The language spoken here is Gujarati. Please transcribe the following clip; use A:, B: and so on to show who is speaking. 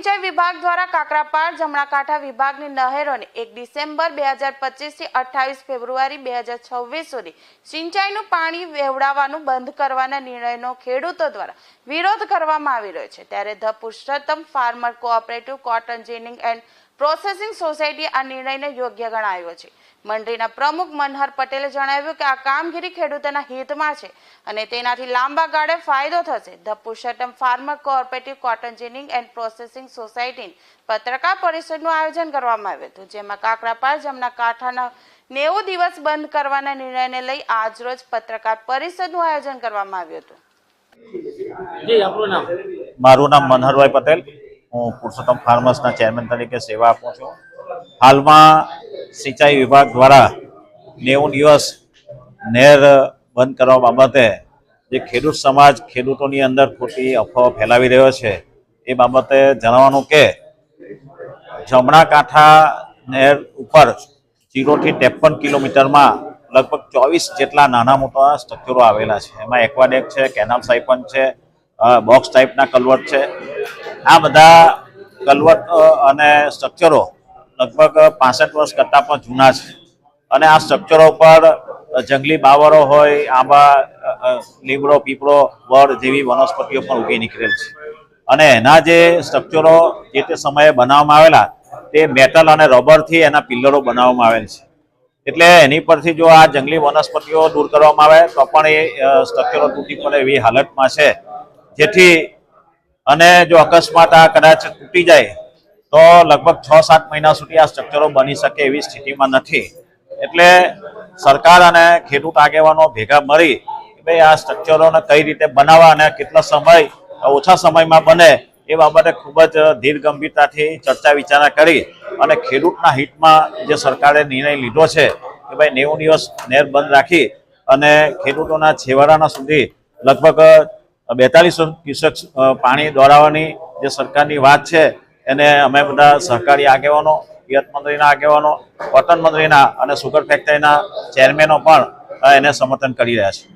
A: સિંચાઈ વિભાગ દ્વારા કાકરાપાર, જમણાકાંઠા વિભાગની નહેરોને એક ડિસેમ્બર બે હજાર પચીસથી અઠ્ઠાવીસ ફેબ્રુઆરી બે હજાર છવ્વીસ સુધી સિંચાઈનું પાણી વેવડાવવાનું બંધ કરવાના નિર્ણયનો ખેડૂતો દ્વારા વિરોધ કરવામાં આવી રહ્યો છે. ત્યારે the Purushottam farmer cooperative cotton ginning and processing society આ નિર્ણયને યોગ્ય ગણાવ્યો છે. મંડળીના પ્રમુખ મનહર પટેલે જણાવ્યું કે આ કામગીરી ખેડૂતોના હિતમાં છે અને તેનાથી લાંબા ગાળે ફાયદો થશે. The Purushottam farmer cooperative cotton ginning and processing society પત્રકાર પરિષદનું આયોજન કરવામાં આવ્યું હતું જેમાં કાકરાપાર જમના કાંઠાના નેવું દિવસ બંધ કરવાના નિર્ણયને લઈ આજરોજ પત્રકાર પરિષદનું આયોજન કરવામાં આવ્યું હતું.
B: જી આપણું નામ?
C: મારું નામ મનહરભાઈ પટેલ. હું પુરુષોત્તમ ફાર્મર્સના ચેરમેન તરીકે સેવા આપું છું. હાલમાં સિંચાઈ વિભાગ દ્વારા નેવું દિવસ નહેર બંધ કરવા બાબતે જે ખેડૂત સમાજ ખેડૂતોની અંદર ખોટી અફવાઓ ફેલાવી રહ્યો છે, એ બાબતે જણાવવાનું કે જમણા કાંઠા નહેર ઉપર જીરોથી ત્રેપન કિલોમીટરમાં લગભગ ચોવીસ જેટલા નાના મોટા સ્ટ્રક્ચરો આવેલા છે. એમાં એક્વાડેક છે કેનાલ સાયપન છે બોક્સ ટાઈપના કલવટ છે. આ બધા કલવટ અને સ્ટ્રક્ચરો લગભગ પાસઠ વર્ષ કરતાં પણ જૂના છે. અને આ સ્ટ્રક્ચરો પર જંગલી બાવરો હોય, આંબા લીમડો, પીપળો, વડ જેવી વનસ્પતિઓ પણ ઉગી નીકળેલ છે. અને એના જે સ્ટ્રક્ચરો જે તે સમયે બનાવવામાં આવેલા, તે મેટલ અને રબરથી એના પિલ્લરો બનાવવામાં આવેલ છે. એટલે એની પરથી જો આ જંગલી વનસ્પતિઓ દૂર કરવામાં આવે, તો પણ એ સ્ટ્રક્ચરો તૂટી પડે એવી હાલતમાં છે. જેથી અને જો અકસ્માત આ કદાચ તૂટી જાય, તો લગભગ છ સાત મહિના સુધી આ સ્ટ્રક્ચરો બની શકે એવી સ્થિતિમાં નથી. એટલે સરકાર અને ખેડૂત આગેવાનો ભેગા મળી ભાઈ આ સ્ટ્રક્ચરોને કઈ રીતે બનાવવા અને કેટલા સમય, ઓછા સમયમાં બને એ બાબતે ખૂબ જ ધીર ગંભીરતાથી ચર્ચા વિચારણા કરી અને ખેડૂતના હિતમાં જે સરકારે નિર્ણય લીધો છે કે ભાઈ નેવું દિવસ નેર બંધ રાખી અને ખેડૂતોના છેવાડાના સુધી લગભગ બેતાલીસ ક્યુસેક પાણી દોડાવવાની જે સરકારની વાત છે, એને અમે બધા સહકારી આગેવાનો, પિયત મંત્રીના આગેવાનો કોટન મંત્રીના અને સુગર ફેક્ટરીના ચેરમેનો પણ એને સમર્થન કરી રહ્યા છે.